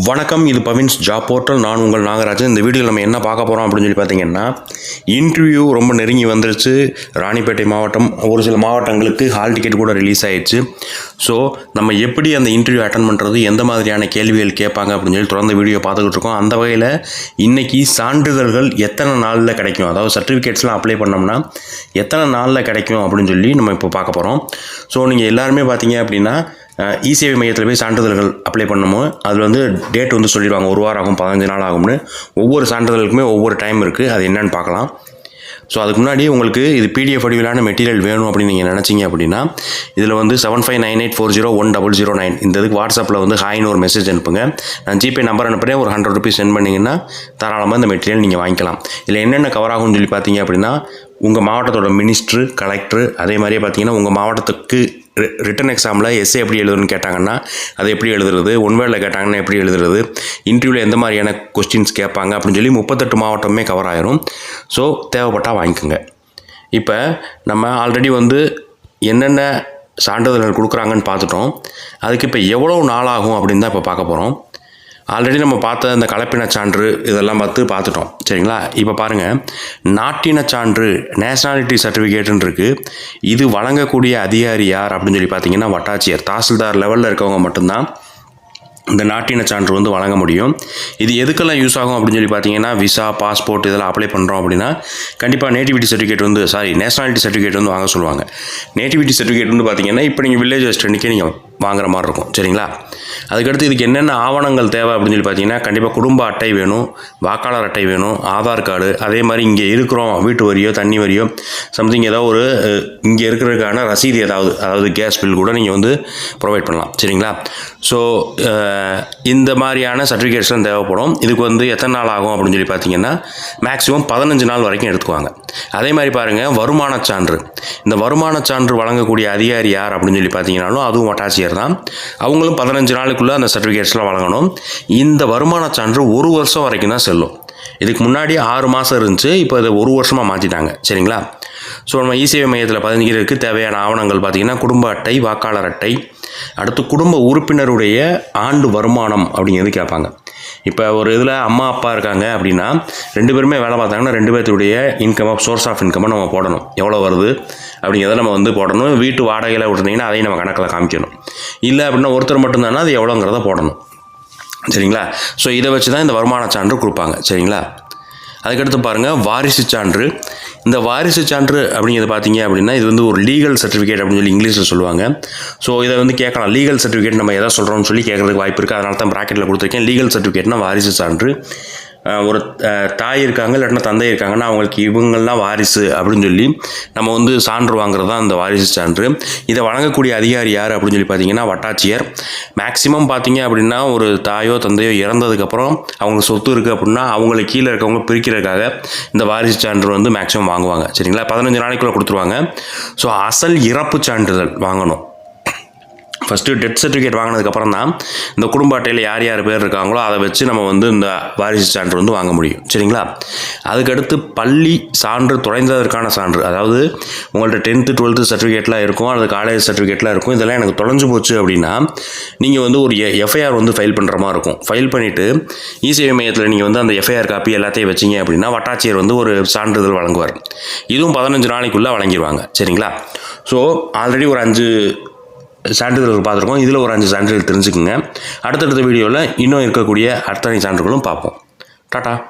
வணக்கம் இது பவின்ஸ் job portal. நான் உங்கள் நாகராஜன். இந்த வீடியோவில் நம்ம என்ன பார்க்க போகிறோம் அப்படின்னு சொல்லி பார்த்தீங்கன்னா இன்டர்வியூ ரொம்ப நெருங்கி வந்துருச்சு. ராணிப்பேட்டை மாவட்டம் ஒரு சில மாவட்டங்களுக்கு ஹால் டிக்கெட் கூட ரிலீஸ் ஆயிடுச்சு. ஸோ நம்ம எப்படி அந்த இன்டர்வியூ அட்டன் பண்ணுறது எந்த மாதிரியான கேள்விகள் கேட்பாங்க அப்படின்னு சொல்லி தொடர்ந்து வீடியோ பார்த்துக்கிட்டு இருக்கோம். அந்த வகையில் இன்றைக்கி சான்றிதழ்கள் எத்தனை நாளில் கிடைக்கும்? அதாவது சர்டிஃபிகேட்ஸ்லாம் அப்ளை பண்ணோம்னா எத்தனை நாளில் கிடைக்கும் அப்படின்னு சொல்லி நம்ம இப்போ பார்க்க போகிறோம் ஸோ நீங்கள் எல்லாருமே பார்த்தீங்க அப்படின்னா இசேவை மையத்தில் போய் சான்றிதழ்கள் அப்ளை பண்ணுமோ அதில் வந்து டேட் வந்து சொல்லிடுவாங்க. ஒரு வாரம் ஆகும் பதினஞ்சு நாள் ஆகும்னு. ஒவ்வொரு சான்றிதழுக்குமே ஒவ்வொரு டைம் இருக்குது அது என்னன்னு பார்க்கலாம். ஸோ அதுக்கு முன்னாடி உங்களுக்கு இது பிடிஎஃப் வடிவிலான மெட்டீரியல் வேணும் அப்படின்னு நீங்கள் நினச்சிங்க அப்படின்னா இதில் வந்து seven five nine eight four zero one double zero nine இந்த இதுக்கு வாட்ஸ்அப்பில் வந்து ஹாய்னு ஒரு மெசேஜ் அனுப்புங்க. நான் ஜிபே நம்பர் அனுப்புகிறேன் ஒரு ஹண்ட்ரட் ருபீஸ் சென்ட் பண்ணிங்கன்னா தாராளமாக இந்த மெட்டீரியல் நீங்கள் வாங்கிக்கலாம். இதில் என்னென்ன கவர் ஆகும்னு சொல்லி பார்த்தீங்க அப்படின்னா உங்கள் மாவட்டத்தோட மினிஸ்ட்ரு கலெக்டர் அதே மாதிரியே பார்த்தீங்கன்னா உங்கள் மாவட்டத்துக்கு ரிட்டன் எக்ஸாமில் எஸ்ஏ எப்படி எழுதுன்னு கேட்டாங்கன்னா அதை எப்படி எழுதுறது ஒன்வேலில் கேட்டாங்கன்னா எப்படி எழுதுறது இன்டர்வியூவில் எந்த மாதிரியான கொஸ்டின்ஸ் கேட்பாங்க அப்படின்னு சொல்லி முப்பத்தெட்டு மாவட்டமே கவர் ஆயிரும். ஸோ தேவைப்பட்டால் வாங்கிக்கோங்க. இப்போ நம்ம ஆல்ரெடி வந்து என்னென்ன சான்றிதழ்கள் கொடுக்குறாங்கன்னு பார்த்துட்டோம். அதுக்கு இப்போ எவ்வளோ நாள் ஆகும் அப்படின்னு தான் இப்போ பார்க்க போகிறோம் ஆல்ரெடி நம்ம பார்த்த இந்த கலப்பின சான்று இதெல்லாம் பார்த்து பார்த்துட்டோம். சரிங்களா? இப்போ பாருங்கள் நாட்டின சான்று நேஷனாலிட்டி சர்டிஃபிகேட்டுன்னு இருக்குது இது வழங்கக்கூடிய அதிகாரி யார் அப்படின்னு சொல்லி பார்த்தீங்கன்னா வட்டாட்சியர். தாசில்தார் லெவலில் இருக்கவங்க மட்டும்தான் இந்த நாட்டின சான்று வந்து வழங்க முடியும். இது எதுக்கெல்லாம் யூஸ் ஆகும் அப்படின்னு சொல்லி பார்த்தீங்கன்னா விசா பாஸ்போர்ட் இதெல்லாம் அப்ளை பண்ணுறோம் அப்படின்னா கண்டிப்பாக நேட்டிவிட்டி சர்டிஃபிகேட் வந்து சாரி நேஷனாலிட்டி சர்டிஃபிகேட் வந்து வாங்க சொல்லுவாங்க. நேட்டிவிட்டி சர்டிஃபிகேட் வந்து பார்த்தீங்கன்னா இப்போ நீங்கள் வில்லேஜ் அசிஸ்டண்ட்டுக்கே நீங்கள் வாங்குற மாதிரி இருக்கும். சரிங்களா? அதுக்கடுத்து இதுக்கு என்னென்ன ஆவணங்கள் தேவை அப்படின்னு சொல்லி பார்த்தீங்கன்னா கண்டிப்பாக குடும்ப அட்டை வேணும் வாக்காளர் அட்டை வேணும் ஆதார் கார்டு அதே மாதிரி இங்கே இருக்கிறோம் வீட்டு வரியோ தண்ணி வரியோ சம்திங் ஏதோ ஒரு இங்கே இருக்கிறதுக்கான ரசீது ஏதாவது அதாவது கேஸ் பில் கூட நீங்கள் வந்து ப்ரொவைட் பண்ணலாம். சரிங்களா? ஸோ இந்த மாதிரியான சர்டிஃபிகேட்ஸ்லாம் தேவைப்படும். இதுக்கு வந்து எத்தனை நாள் ஆகும் அப்படின்னு சொல்லி பார்த்தீங்கன்னா மேக்ஸிமம் பதினஞ்சு நாள் வரைக்கும் எடுத்துக்குவாங்க. அதே மாதிரி பாருங்கள் வருமான சான்று. இந்த வருமான சான்று வழங்கக்கூடிய அதிகாரி யார் அப்படின்னு சொல்லி பார்த்தீங்கன்னாலும் அதுவும் வட்டாட்சியர் தான் அவங்களும் பதினஞ்சு நாளுக்குள்ளே அந்த சர்டிஃபிகேட்ஸ்லாம் வழங்கணும். இந்த வருமான சான்று ஒரு வருஷம் வரைக்கும் தான் செல்லும். இதுக்கு முன்னாடி ஆறு மாதம் இருந்துச்சு இப்போ இதை ஒரு வருஷமாக மாற்றிட்டாங்க சரிங்களா? ஸோ நம்ம இசேவை மையத்தில் பதிஞ்சிக்கிறதுக்கு தேவையான ஆவணங்கள் பார்த்திங்கன்னா குடும்ப அட்டை வாக்காளர் அட்டை அடுத்து குடும்ப உறுப்பினருடைய ஆண்டு வருமானம் அப்படிங்கிறது கேட்பாங்க. இப்போ ஒரு இதில் அம்மா அப்பா இருக்காங்க அப்படின்னா ரெண்டு பேருமே வேலை பார்த்தாங்கன்னா ரெண்டு பேர்த்துடைய இன்கம் சோர்ஸ் ஆஃப் இன்கம்மை நம்ம போடணும். எவ்வளோ வருது? அப்படிங்கிறத நம்ம வந்து போடணும். வீட்டு வாடகையில் விட்டுருந்தீங்கன்னா அதையும் நம்ம கணக்கில் காமிக்கணும். இல்லை அப்படின்னா ஒருத்தர் மட்டும்தானா அது எவ்வளோங்கிறத போடணும். சரிங்களா? ஸோ இதை வச்சு தான் இந்த வருமான சான்று கொடுப்பாங்க. சரிங்களா? அதுக்கடுத்து பாருங்கள் வாரிசு சான்று. இந்த வாரிசு சான்று அப்படிங்கிறது பார்த்தீங்க அப்படின்னா இது வந்து ஒரு லீகல் சர்டிஃபிகேட் அப்படின்னு சொல்லி இங்கிலீஷில் சொல்லுவாங்க. ஸோ இதை வந்து கேட்கலாம். லீகல் சர்டிஃபிகேட் நம்ம எதை சொல்கிறோம்னு சொல்லி கேட்கறதுக்கு வாய்ப்பு இருக்குது அதனால தான் ப்ராக்கெட்டில் கொடுத்துருக்கேன். லீகல் சர்டிஃபிகேட்னா வாரிசு சான்று. ஒரு தாய் இருக்காங்க இல்லாட்டினா தந்தை இருக்காங்கன்னா அவங்களுக்கு இவங்கெல்லாம் வாரிசு அப்படின்னு சொல்லி நம்ம வந்து சான்று வாங்குறது தான் அந்த வாரிசு சான்று. இதை வழங்கக்கூடிய அதிகாரி யார் அப்படின்னு சொல்லி பார்த்தீங்கன்னா வட்டாட்சியர். மேக்ஸிமம் பார்த்தீங்க அப்படின்னா ஒரு தாயோ தந்தையோ இறந்ததுக்கப்புறம் அவங்க சொத்து இருக்குது அப்படின்னா அவங்களுக்கு கீழே இருக்கவங்க பிரிக்கிறதுக்காக இந்த வாரிசு சான்று வந்து மேக்ஸிமம் வாங்குவாங்க. சரிங்களா? பதினஞ்சு நாளைக்குள்ளே கொடுத்துருவாங்க. ஸோ அசல் இறப்பு சான்றிதழ் வாங்கணும். ஃபஸ்ட்டு டெத் சர்டிஃபிகேட் வாங்கினதுக்கப்புறம் தான் இந்த குடும்ப அட்டையில் யார் யார் பேர் இருக்காங்களோ அதை வச்சு நம்ம வந்து இந்த வாரிசு சான்று வந்து வாங்க முடியும். சரிங்களா? அதுக்கடுத்து பள்ளி சான்று தொலைந்ததற்கான சான்று. அதாவது உங்கள்கிட்ட டென்த்து டுவெல்த்து சர்டிஃபிகேட்லாம் இருக்கும் அல்லது காலேஜ் சர்டிஃபிகேட்லாம் இருக்கும். இதெல்லாம் எனக்கு தொலைஞ்சு போச்சு அப்படின்னா நீங்கள் வந்து ஒரு எஃப்ஐஆர் வந்து ஃபைல் பண்ணுற மாதிரி இருக்கும். ஃபைல் பண்ணிவிட்டு இசேவை மையத்தில் நீங்கள் வந்து அந்த எஃப்ஐஆர் காப்பி எல்லாத்தையும் வச்சிங்க அப்படின்னா வட்டாட்சியர் வந்து ஒரு சான்றிதழ் வழங்குவார். இதுவும் பதினஞ்சு நாளைக்குள்ளே வழங்கிடுவாங்க சரிங்களா? ஸோ ஆல்ரெடி ஒரு அஞ்சு சான்றிதழ்கள் பார்த்துருக்கோம். இதில் ஒரு அஞ்சு சான்றிதழ் தெரிஞ்சுக்குங்க. அடுத்தடுத்த வீடியோவில் இன்னும் இருக்கக்கூடிய அத்தனை சான்றுகளும் பார்ப்போம். டாட்டா.